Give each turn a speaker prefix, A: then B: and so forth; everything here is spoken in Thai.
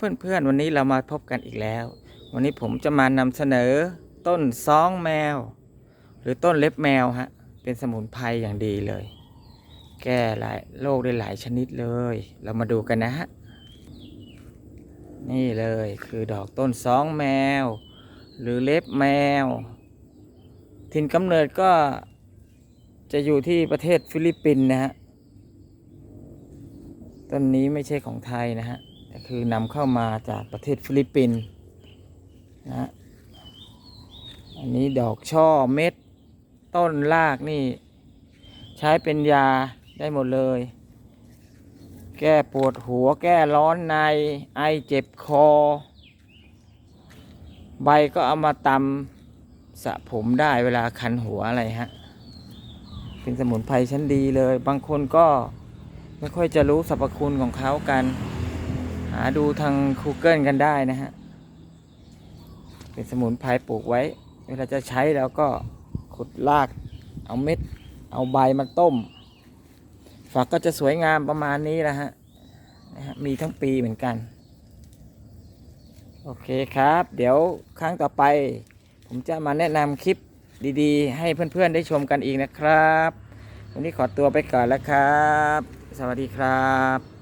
A: เพื่อนๆ วันนี้เรามาพบกันอีกแล้ว วันนี้ผมจะมานำเสนอต้นซองแมว หรือต้นเล็บแมวฮะ เป็นสมุนไพรอย่างดีเลย แก้หลายโรคได้หลายชนิดเลย เรามาดูกันนะฮะ นี่เลยคือดอกต้นซองแมว หรือเล็บแมว ถิ่นกำเนิดก็จะอยู่ที่ประเทศฟิลิปปินส์นะฮะ ต้นนี้ไม่ใช่ของไทยนะฮะ คือนำเข้ามาจากประเทศฟิลิปปินส์นะอันนี้ดอกช่อเม็ด ต้นรากนี่ ใช้เป็นยาได้หมดเลย แก้ปวดหัวแก้ร้อนในไอเจ็บคอ ใบก็เอามาตำสระผมได้เวลาคันหัวอะไรฮะ เป็นสมุนไพรชั้นดีเลย บางคนก็ไม่ค่อยจะรู้สรรพคุณของเขากัน หาดูทาง Google กันได้นะฮะ เป็นสมุนไพรปลูกไว้ เวลาจะใช้แล้วก็ขุดราก เอาเม็ด เอาใบมาต้ม ฝักก็จะสวยงามประมาณนี้แหละฮะนะฮะมีทั้งปีเหมือนกัน โอเคครับ เดี๋ยวครั้งต่อไป ผมจะมาแนะนำคลิปดีๆ ให้เพื่อนๆได้ชมกันอีกนะครับ วันนี้ขอตัวไปก่อนแล้วครับ สวัสดีครับ